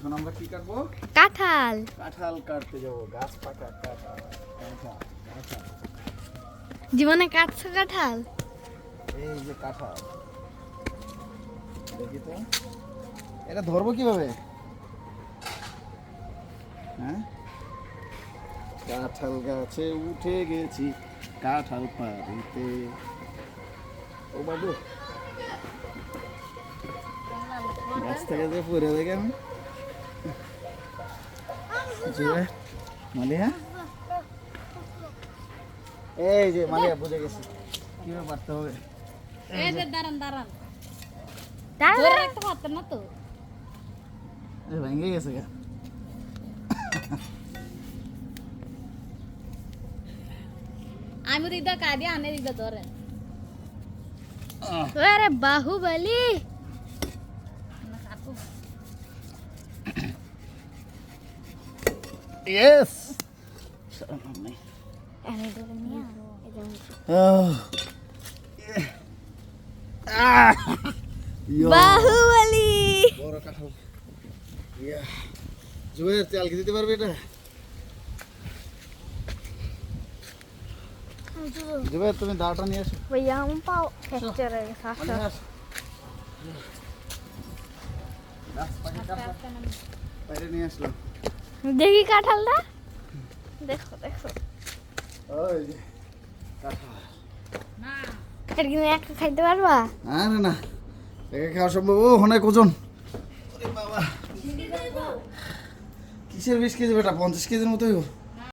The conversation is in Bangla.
এখন আমরা কি কাটবো? কাঁঠাল। কাঁঠাল কাটতে যাব গাছ পাকা কাঁঠাল কাঁঠাল জীবনে কাটছো কাঁঠাল? এই যে কাঁঠাল। দেখি তো। এটা ধরবো কীভাবে? হ্যাঁ? কাঁঠাল গাছে উঠে গেছি কাঁঠাল পাড়িতে। ও বাবু গাছ থেকে যে পড়ে দেখে আমি মালিয়া? এই যে মালিয়া বুঝে গেছি। কীভাবে পারতে হবে? এই যে দাঁড়ান দাঁড়ান। দাঁড়া ধরে রাখতে না তো। ভেঙে গেছে গা। আমি দিদা কাঁদি আনে দিদা ধরেন। আরে বাহুবলি। ইয়েস বাহুবলি। জুয়ের চাল কি দিতে পারবে এটা? জুবের তুমি দাঁড়াটা নিয়ে এসো ভাইয়া আমার পাও ফ্র্যাকচার হয়ে গেছে আচ্ছা, আচ্ছা, আচ্ছা। নিয়ে আসলাম। দেখি কাঁঠালটা। দেখো দেখো। ওই যে কাঁঠাল না এটা খাইতে পারবা? না না না একে খাওয়া সম্ভব। ও অনেক ওজন। ওরে বাবা। কিসের বিশ কেজি বেটা? পঞ্চাশ কেজির মতোই হোক